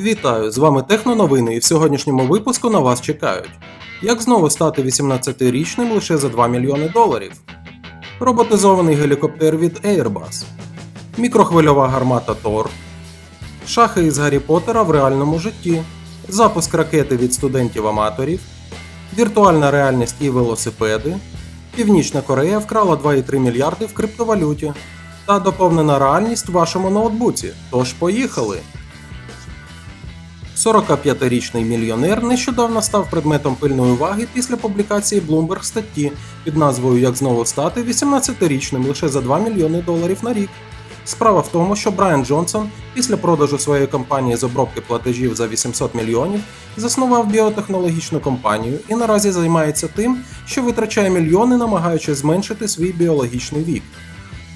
Вітаю! З вами Техноновини і в сьогоднішньому випуску на вас чекають. Як знову стати 18-річним лише за 2 мільйони доларів? Роботизований гелікоптер від Airbus, мікрохвильова гармата Тор, шахи із Гаррі Поттера в реальному житті, запуск ракети від студентів-аматорів, віртуальна реальність і велосипеди, Північна Корея вкрала 2,3 мільярди в криптовалюті та доповнена реальність в вашому ноутбуці. Тож поїхали! 45-річний мільйонер нещодавно став предметом пильної уваги після публікації Bloomberg статті під назвою Як знову стати 18-річним лише за 2 мільйони доларів на рік. Справа в тому, що Брайан Джонсон після продажу своєї компанії з обробки платежів за 800 мільйонів заснував біотехнологічну компанію і наразі займається тим, що витрачає мільйони, намагаючись зменшити свій біологічний вік.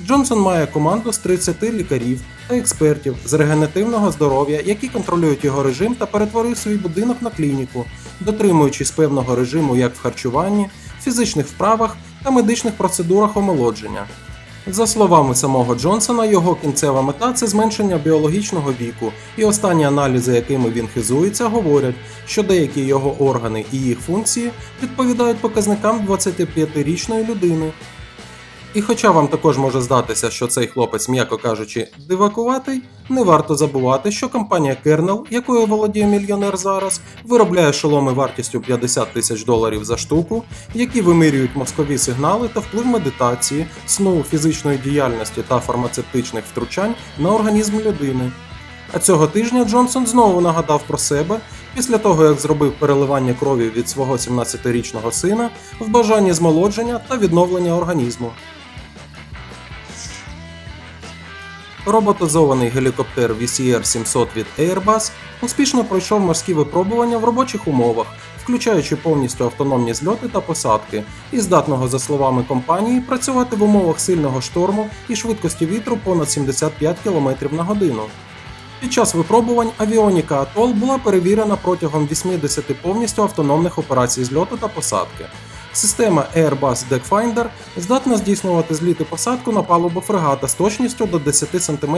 Джонсон має команду з 30 лікарів та експертів з регенеративного здоров'я, які контролюють його режим та перетворив свій будинок на клініку, дотримуючись певного режиму як в харчуванні, фізичних вправах та медичних процедурах омолодження. За словами самого Джонсона, його кінцева мета це зменшення біологічного віку, і останні аналізи, якими він хизується, говорять, що деякі його органи і їх функції відповідають показникам 25-річної людини. І хоча вам також може здатися, що цей хлопець, м'яко кажучи, дивакуватий, не варто забувати, що компанія Kernel, якою володіє мільйонер зараз, виробляє шоломи вартістю 50 тисяч доларів за штуку, які вимірюють мозкові сигнали та вплив медитації, сну, фізичної діяльності та фармацевтичних втручань на організм людини. А цього тижня Джонсон знову нагадав про себе після того, як зробив переливання крові від свого 17-річного сина в бажанні змолодження та відновлення організму. Роботизований гелікоптер VCR-700 від Airbus успішно пройшов морські випробування в робочих умовах, включаючи повністю автономні зльоти та посадки, і здатного, за словами компанії, працювати в умовах сильного шторму і швидкості вітру понад 75 км на годину. Під час випробувань авіоніка Атол була перевірена протягом 80 повністю автономних операцій зльоту та посадки. Система Airbus Deckfinder здатна здійснювати зліт і посадку на палубу фрегата з точністю до 10 см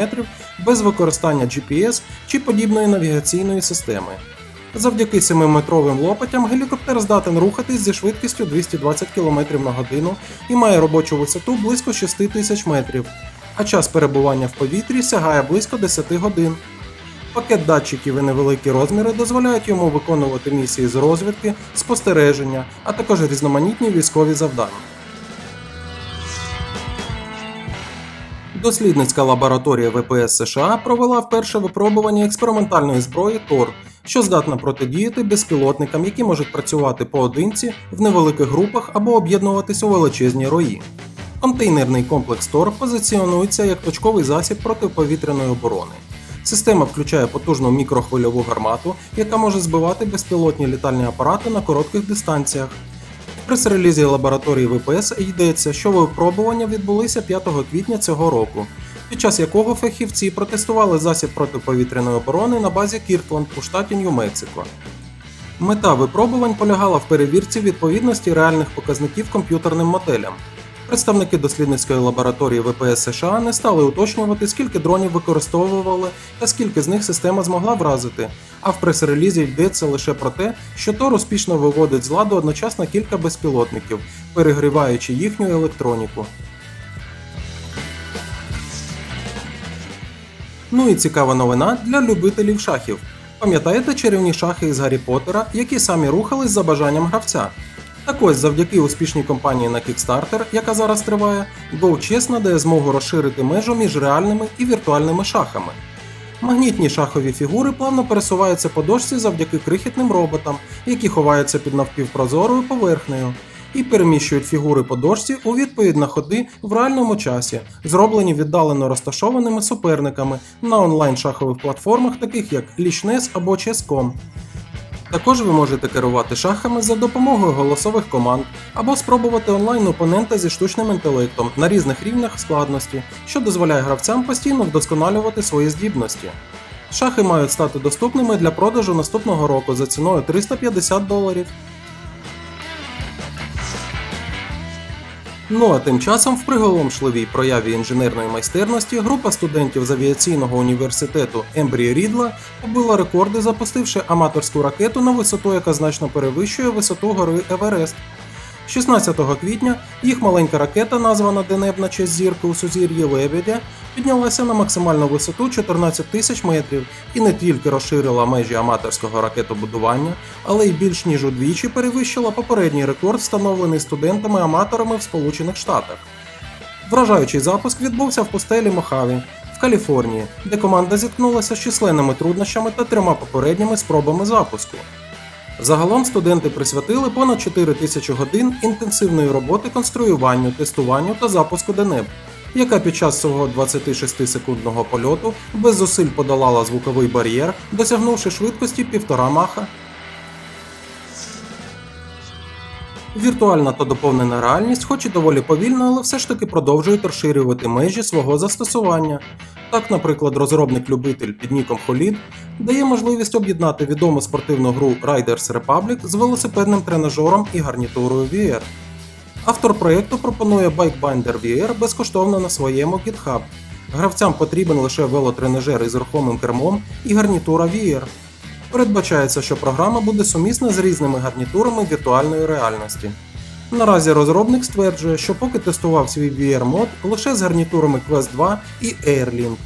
без використання GPS чи подібної навігаційної системи. Завдяки 7-метровим лопатям гелікоптер здатен рухатись зі швидкістю 220 км на годину і має робочу висоту близько 6 тисяч метрів, а час перебування в повітрі сягає близько 10 годин. Пакет датчиків і невеликі розміри дозволяють йому виконувати місії з розвідки, спостереження, а також різноманітні військові завдання. Дослідницька лабораторія ВПС США провела вперше випробування експериментальної зброї Тор, що здатна протидіяти безпілотникам, які можуть працювати поодинці в невеликих групах або об'єднуватись у величезні рої. Контейнерний комплекс Тор позиціонується як точковий засіб протиповітряної оборони. Система включає потужну мікрохвильову гармату, яка може збивати безпілотні літальні апарати на коротких дистанціях. В прес-релізі лабораторії ВПС йдеться, що випробування відбулися 5 квітня цього року, під час якого фахівці протестували засіб протиповітряної оборони на базі Кіртленд у штаті Нью-Мексико. Мета випробувань полягала в перевірці відповідності реальних показників комп'ютерним моделям. Представники дослідницької лабораторії ВПС США не стали уточнювати, скільки дронів використовували та скільки з них система змогла вразити. А в прес-релізі йдеться лише про те, що Тор успішно виводить з ладу одночасно кілька безпілотників, перегріваючи їхню електроніку. Ну і цікава новина для любителів шахів. Пам'ятаєте чарівні шахи із Гаррі Поттера, які самі рухались за бажанням гравця? Так ось, завдяки успішній кампанії на Kickstarter, яка зараз триває, GoChess надає змогу розширити межу між реальними і віртуальними шахами. Магнітні шахові фігури плавно пересуваються по дошці завдяки крихітним роботам, які ховаються під навпівпрозорою поверхнею, і переміщують фігури по дошці у відповідь на ходи в реальному часі, зроблені віддалено розташованими суперниками на онлайн-шахових платформах, таких як Lichess або Chess.com. Також ви можете керувати шахами за допомогою голосових команд або спробувати онлайн опонента зі штучним інтелектом на різних рівнях складності, що дозволяє гравцям постійно вдосконалювати свої здібності. Шахи мають стати доступними для продажу наступного року за ціною 350 доларів. Ну а тим часом в приголомшливій прояві інженерної майстерності група студентів з авіаційного університету Ембрі Рідла побила рекорди, запустивши аматорську ракету на висоту, яка значно перевищує висоту гори Еверест. 16 квітня їх маленька ракета, названа Денеб на честь зірки у сузір'ї Лебедя, піднялася на максимальну висоту 14 тисяч метрів і не тільки розширила межі аматорського ракетобудування, але й більш ніж удвічі перевищила попередній рекорд, встановлений студентами-аматорами в Сполучених Штатах. Вражаючий запуск відбувся в пустелі Мохаві в Каліфорнії, де команда зіткнулася з численними труднощами та трьома попередніми спробами запуску. Загалом студенти присвятили понад 4 тисячі годин інтенсивної роботи конструюванню, тестуванню та запуску ДНЕБ, яка під час свого 26-секундного польоту без зусиль подолала звуковий бар'єр, досягнувши швидкості 1,5 маха. Віртуальна та доповнена реальність, хоч і доволі повільно, але все ж таки продовжують розширювати межі свого застосування. Так, наприклад, розробник-любитель під ніком Холід дає можливість об'єднати відому спортивну гру Riders Republic з велосипедним тренажером і гарнітурою VR. Автор проєкту пропонує BikeBinder VR безкоштовно на своєму GitHub. Гравцям потрібен лише велотренажер із рухомим кермом і гарнітура VR. Передбачається, що програма буде сумісна з різними гарнітурами віртуальної реальності. Наразі розробник стверджує, що поки тестував свій VR-мод лише з гарнітурами Quest 2 і Airlink.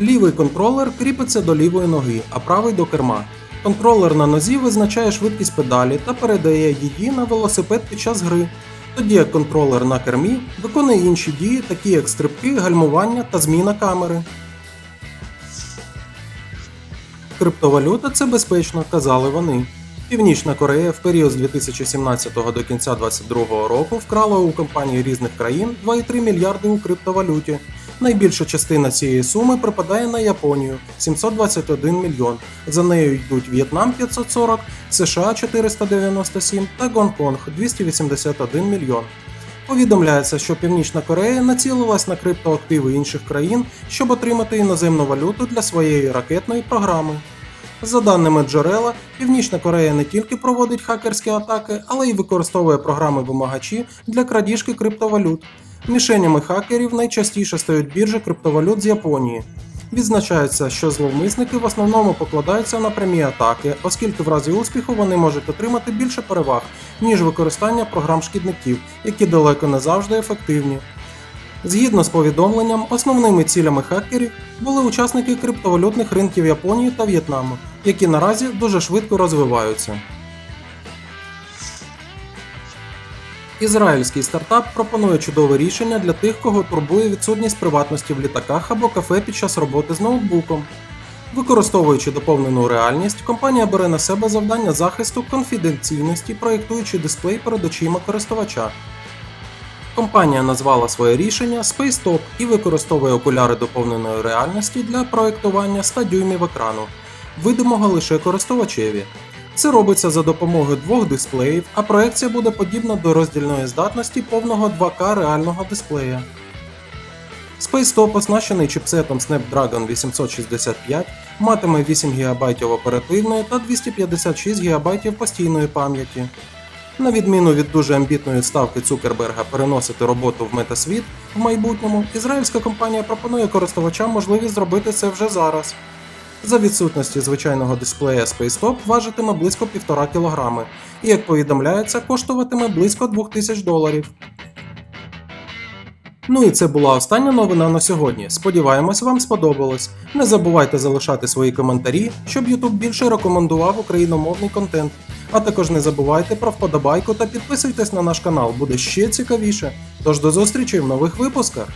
Лівий контролер кріпиться до лівої ноги, а правий до керма. Контролер на нозі визначає швидкість педалі та передає її на велосипед під час гри, тоді як контролер на кермі виконує інші дії, такі як стрибки, гальмування та зміна камери. Криптовалюта це безпечно, казали вони. Північна Корея в період з 2017 до кінця 2022 року вкрала у компаній різних країн 2,3 мільярди у криптовалюті. Найбільша частина цієї суми припадає на Японію 721 мільйон. За нею йдуть В'єтнам 540, США 497 та Гонконг 281 мільйон. Повідомляється, що Північна Корея націлилась на криптоактиви інших країн, щоб отримати іноземну валюту для своєї ракетної програми. За даними джерела, Північна Корея не тільки проводить хакерські атаки, але й використовує програми вимагачі для крадіжки криптовалют. Мішенями хакерів найчастіше стають біржі криптовалют з Японії. Відзначається, що зловмисники в основному покладаються на прямі атаки, оскільки в разі успіху вони можуть отримати більше переваг, ніж використання програм шкідників, які далеко не завжди ефективні. Згідно з повідомленням, основними цілями хакерів були учасники криптовалютних ринків Японії та В'єтнаму, які наразі дуже швидко розвиваються. Ізраїльський стартап пропонує чудове рішення для тих, кого турбує відсутність приватності в літаках або кафе під час роботи з ноутбуком. Використовуючи доповнену реальність, компанія бере на себе завдання захисту конфіденційності, проєктуючи дисплей перед очима користувача. Компанія назвала своє рішення SpaceTop і використовує окуляри доповненої реальності для проєктування 100 дюймів екрану, видимого лише користувачеві. Це робиться за допомогою двох дисплеїв, а проекція буде подібна до роздільної здатності повного 2К реального дисплея. SpaceTop оснащений чіпсетом Snapdragon 865, матиме 8 ГБ оперативної та 256 ГБ постійної пам'яті. На відміну від дуже амбітної ставки Цукерберга переносити роботу в метасвіт в майбутньому, ізраїльська компанія пропонує користувачам можливість зробити це вже зараз. За відсутності звичайного дисплея SpaceTop важитиме близько 1,5 кг і, як повідомляється, коштуватиме близько 2000 доларів. Ну і це була остання новина на сьогодні. Сподіваємось, вам сподобалось. Не забувайте залишати свої коментарі, щоб YouTube більше рекомендував україномовний контент. А також не забувайте про вподобайку та підписуйтесь на наш канал, буде ще цікавіше. Тож до зустрічі в нових випусках!